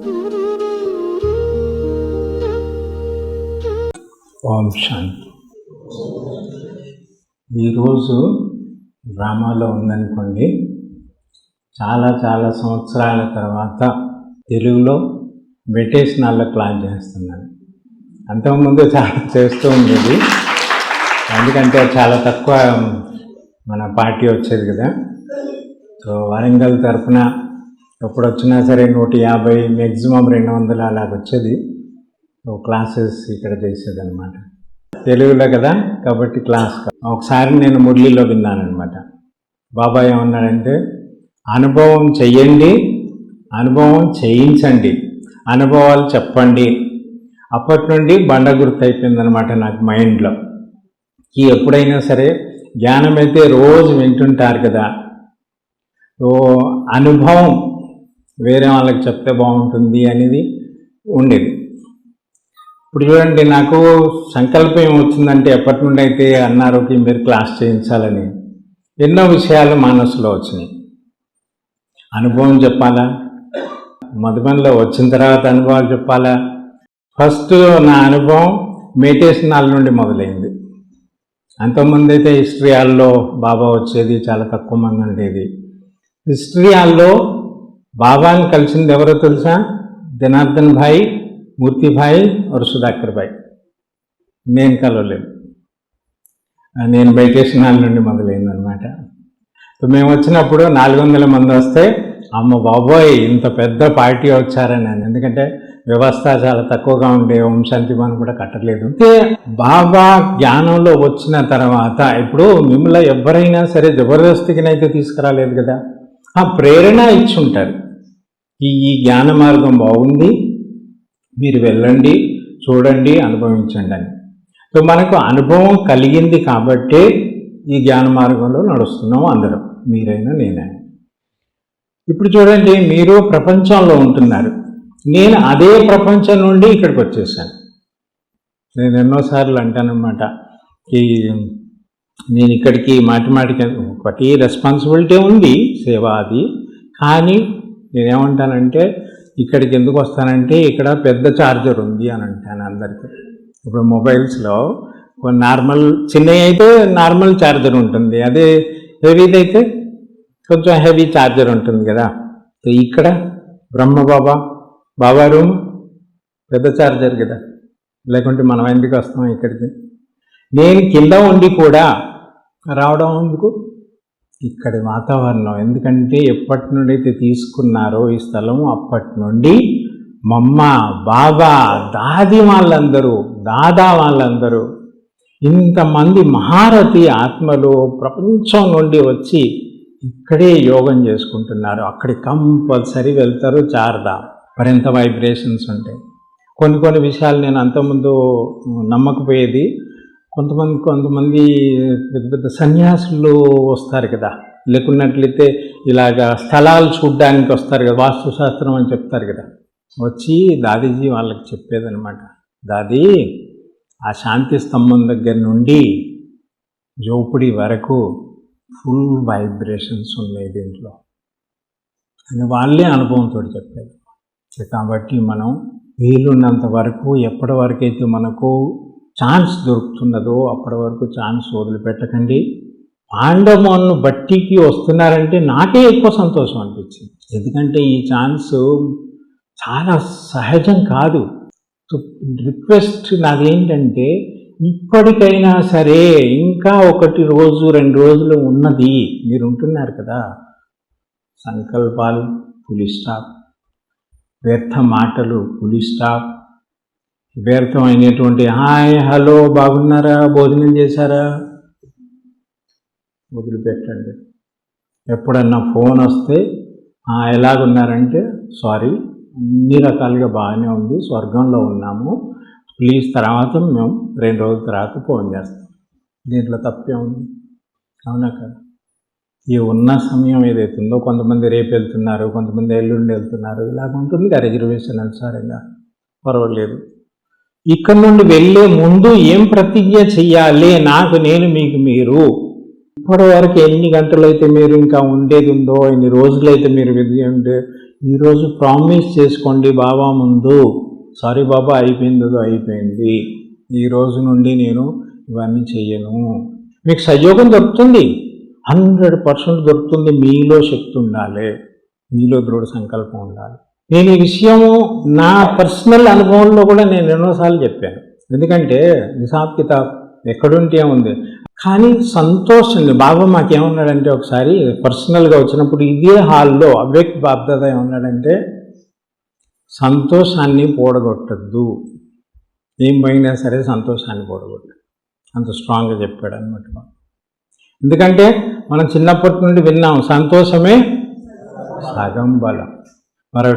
ఓం శాంతి. ఈరోజు డ్రామాలో ఉందనుకోండి చాలా చాలా సంవత్సరాల తర్వాత తెలుగులో మెడిటేషనాల్లో క్లాస్ చేస్తున్నాను. అంతకుముందు చాలా చేస్తూ ఉండేది ఎందుకంటే చాలా తక్కువ మన పార్టీ వచ్చేది కదా. సో వరంగల్ తరఫున ఎప్పుడు వచ్చినా సరే నూట యాభై మ్యాక్సిమం రెండు వందలు అలాగ వచ్చేది. క్లాసెస్ ఇక్కడ చేసేదనమాట తెలుగులో కదా కాబట్టి క్లాస్ ఒకసారి నేను మురళిలో విన్నానమాట బాబా ఏమన్నాడంటే అనుభవం చెయ్యండి అనుభవం చేయించండి అనుభవాలు చెప్పండి. అప్పటి నుండి బండ గుర్తు అయిపోయిందనమాట నాకు మైండ్లో. ఈ ఎప్పుడైనా సరే జ్ఞానం అయితే రోజు వింటుంటారు కదా. సో అనుభవం వేరే వాళ్ళకి చెప్తే బాగుంటుంది అనేది ఉండేది. ఇప్పుడు చూడండి నాకు సంకల్పం ఏమొచ్చిందంటే ఎప్పటి నుండి అయితే అన్నారోకి మీరు క్లాస్ చేయించాలని ఎన్నో విషయాలు మనసులో వచ్చినాయి. అనుభవం చెప్పాలా? మధుబనిలో వచ్చిన తర్వాత అనుభవాలు చెప్పాలా? ఫస్ట్ నా అనుభవం మెడిటేషన్ హాల్ నుండి మొదలైంది. అంతకుముందు అయితే హిస్టరీ హాల్లో బాబా వచ్చేది చాలా తక్కువ మంది ఉండేది. హిస్టరీ హాల్లో బాబాని కలిసింది ఎవరో తెలుసా? జనార్దన్ భాయ్ మూర్తి వరు సుధాకర్ భాయ్. నేను కలవలేదు నేను బయటేసిన హాల్ నుండి మొదలైందనమాట మేము వచ్చినప్పుడు నాలుగు వందల మంది వస్తే అమ్మ బాబోయ్ ఇంత పెద్ద పార్టీ వచ్చారని ఎందుకంటే వ్యవస్థ చాలా తక్కువగా ఉండే ఓం శాంతి కూడా కట్టలేదు. అయితే బాబా జ్ఞానంలో వచ్చిన తర్వాత ఇప్పుడు మిమ్మల్ని ఎవరైనా సరే జబర్దస్తికినైతే తీసుకురాలేదు కదా. ఆ ప్రేరణ ఇచ్చి ఉంటారు. ఈ ఈ జ్ఞాన మార్గం బాగుంది మీరు వెళ్ళండి చూడండి అనుభవించండి అని. సో మనకు అనుభవం కలిగింది కాబట్టే ఈ జ్ఞాన మార్గంలో నడుస్తున్నాం అందరం మీరైనా నేనైనా ఇప్పుడు చూడండి మీరు ప్రపంచంలో ఉంటున్నారు. నేను అదే ప్రపంచం నుండి ఇక్కడికి వచ్చేసాను. నేను ఎన్నోసార్లు అంటానమాట ఈ నేను ఇక్కడికి మాటి మాటికి ఒకటి రెస్పాన్సిబిలిటీ ఉంది సేవ అది. కానీ నేనేమంటానంటే ఇక్కడికి ఎందుకు వస్తానంటే ఇక్కడ పెద్ద ఛార్జర్ ఉంది అని అంటాను అందరికీ. ఇప్పుడు మొబైల్స్లో నార్మల్ చిన్నవి అయితే నార్మల్ ఛార్జర్ ఉంటుంది. అదే హెవీది అయితే కొంచెం హెవీ ఛార్జర్ ఉంటుంది కదా. ఇక్కడ బ్రహ్మ బాబా బాబా రూమ్ పెద్ద ఛార్జర్ కదా. లేకుంటే మనం ఎందుకు వస్తాం ఇక్కడికి? నేను కింద ఉండి కూడా రావడం ఎందుకు? ఇక్కడి వాతావరణం. ఎందుకంటే ఎప్పటి నుండి అయితే తీసుకున్నారో ఈ స్థలం అప్పటి నుండి మమ్మ బాబా దాది వాళ్ళందరూ దాదా వాళ్ళందరూ ఇంతమంది మహారథి ఆత్మలు ప్రపంచం నుండి వచ్చి ఇక్కడే యోగం చేసుకుంటున్నారు. అక్కడి కంపల్సరీ వెళ్తారు చారదా. మరింత వైబ్రేషన్స్ ఉంటాయి. కొన్ని కొన్ని విషయాలు నేను అంతకుముందు నమ్మకపోయేది. కొంతమంది కొంతమంది పెద్ద పెద్ద సన్యాసులు వస్తారు కదా. లేకున్నట్లయితే ఇలాగా స్థలాలు చూడ్డానికి వస్తారు కదా వాస్తుశాస్త్రం అని చెప్తారు కదా. వచ్చి దాదీజీ వాళ్ళకి చెప్పేదనమాట దాది ఆ శాంతి స్తంభం దగ్గర నుండి జోపుడి వరకు ఫుల్ వైబ్రేషన్స్ ఉన్నాయి దీంట్లో అని వాళ్ళే అనుభవంతో చెప్పేది. కాబట్టి మనం వీలున్నంత వరకు ఎప్పటి వరకైతే మనకు ఛాన్స్ దొరుకుతున్నదో అప్పటి వరకు ఛాన్స్ వదిలిపెట్టకండి. పాండవన్ను బట్టికి వస్తున్నారంటే నాకే ఎక్కువ సంతోషం అనిపించింది. ఎందుకంటే ఈ ఛాన్స్ చాలా సహజం కాదు. రిక్వెస్ట్ నాదేంటంటే ఇప్పటికైనా సరే ఇంకా ఒకటి రోజు రెండు రోజులు ఉన్నది. మీరు ఉంటున్నారు కదా. సంకల్పాలు పులి స్టాప్. వ్యర్థ మాటలు పులి స్టాప్. వ్యర్థమైనటువంటి హాయ్ హలో బాగున్నారా? భోజనం చేశారా? వదిలిపెట్టండి. ఎప్పుడన్నా ఫోన్ వస్తే "ఆ, ఎలాగున్నారంటే సారీ అన్ని రకాలుగా బాగానే ఉంది స్వర్గంలో ఉన్నాము. ప్లీజ్ తర్వాత మేము రెండు రోజుల తర్వాత ఫోన్ చేస్తాం. దీంట్లో తప్పే ఉంది. అవునా కదా? ఈ ఉన్న సమయం ఏదైతే ఉందో కొంతమంది రేపు వెళ్తున్నారు కొంతమంది ఎల్లుండి వెళ్తున్నారు ఇలాగ ఉంటుంది రిజర్వేషన్ అనుసారంగా. పర్వాలేదు. ఇక్కడ నుండి వెళ్ళే ముందు ఏం ప్రతిజ్ఞ చెయ్యాలి? నాకు నేను మీకు మీరు. ఇప్పటి వరకు ఎన్ని గంటలైతే మీరు ఇంకా ఉండేది ఉందో ఎన్ని రోజులైతే మీరు విధి ఉంటే ఈరోజు ప్రామిస్ చేసుకోండి బాబా ముందు. సారీ బాబా అయిపోయిందో అయిపోయింది. ఈ రోజు నుండి నేను ఇవన్నీ చెయ్యను. మీకు సహయోగం దొరుకుతుంది. హండ్రెడ్ పర్సెంట్ దొరుకుతుంది. మీలో శక్తి ఉండాలి. మీలో దృఢ సంకల్పం ఉండాలి. నేను ఈ విషయము నా పర్సనల్ అనుభవంలో కూడా నేను ఎన్నోసార్లు చెప్పాను. ఎందుకంటే హిసాబ్ కితాబ్ ఎక్కడుంటే ఉంది కానీ సంతోషం బాబా మాకేమన్నాడంటే ఒకసారి పర్సనల్గా వచ్చినప్పుడు ఇదే హాల్లో అవ్యక్ బాబ్దాద ఏమన్నాడంటే సంతోషాన్ని పూడగొట్టద్దు. ఏం పోయినా సరే సంతోషాన్ని పూడగొట్టదు అంత స్ట్రాంగ్గా చెప్పాడు అనమాట ఎందుకంటే మనం చిన్నప్పటి నుండి విన్నాం సంతోషమే సగం బలం. మరి